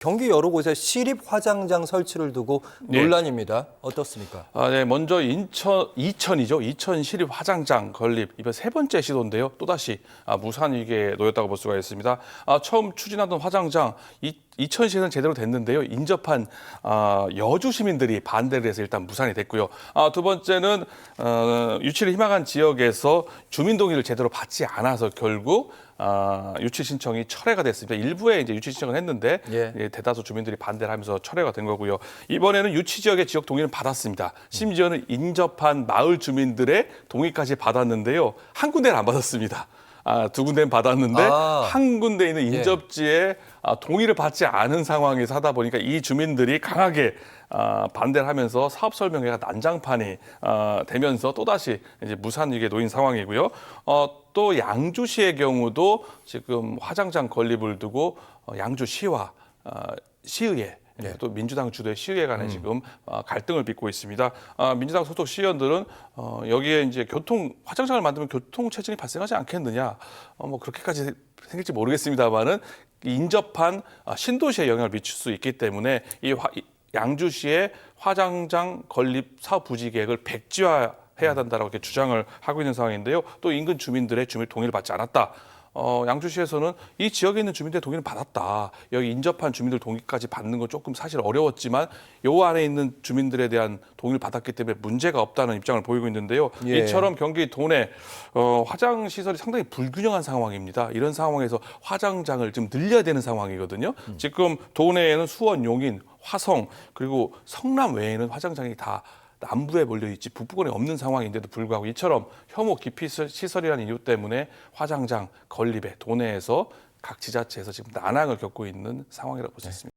경기 여러 곳에 시립 화장장 설치를 두고 네. 논란입니다. 어떻습니까? 아, 네, 먼저 인천, 이천이죠. 이천 시립 화장장 건립 이번 세 번째 시도인데요. 또다시 아, 무산 위기에 놓였다고 볼 수가 있습니다. 아, 처음 추진하던 화장장 이, 이천시에는 제대로 됐는데요. 인접한 아, 여주 시민들이 반대를 해서 일단 무산이 됐고요. 아, 두 번째는 어, 유치를 희망한 지역에서 주민 동의를 제대로 받지 않아서 결국 아, 유치 신청이 철회가 됐습니다. 일부에 이제 유치 신청을 했는데 예. 예, 대다수 주민들이 반대를 하면서 철회가 된 거고요. 이번에는 유치 지역의 지역 동의는 받았습니다. 심지어는 인접한 마을 주민들의 동의까지 받았는데요. 한 군데는 안 받았습니다. 아, 두 군데는 받았는데 아. 한 군데 있는 인접지에 아, 동의를 받지 않은 상황에서 하다 보니까 이 주민들이 강하게 아, 반대를 하면서 사업 설명회가 난장판이 아, 되면서 또다시 이제 무산 위기에 놓인 상황이고요. 어, 또 양주시의 경우도 지금 화장장 건립을 두고 어, 양주시와 어, 시의회 네. 또 민주당 주도의 시의회 간에 지금 어, 갈등을 빚고 있습니다. 아, 민주당 소속 시의원들은 어, 여기에 이제 교통 화장장을 만들면 교통 체증이 발생하지 않겠느냐, 어, 뭐 그렇게까지 생길지 모르겠습니다만은 인접한 아, 신도시에 영향을 미칠 수 있기 때문에 이, 화, 이 양주시의 화장장 건립 사업 부지 계획을 백지화 해야 된다라고 이렇게 주장을 하고 있는 상황인데요. 또 인근 주민들의 주민 동의를 받지 않았다. 어, 양주시에서는 이 지역에 있는 주민들의 동의를 받았다. 여기 인접한 주민들 동의까지 받는 건 조금 사실 어려웠지만 요 안에 있는 주민들에 대한 동의를 받았기 때문에 문제가 없다는 입장을 보이고 있는데요. 예. 이처럼 경기 도내 어, 화장 시설이 상당히 불균형한 상황입니다. 이런 상황에서 화장장을 좀 늘려야 되는 상황이거든요. 지금 도내에는 수원, 용인, 화성 그리고 성남 외에는 화장장이 다 남부에 몰려 있지 북부권에 없는 상황인데도 불구하고 이처럼 혐오 기피 시설- 시설이라는 이유 때문에 화장장 건립에 도내에서 각 지자체에서 지금 난항을 겪고 있는 상황이라고 볼 수 있습니다.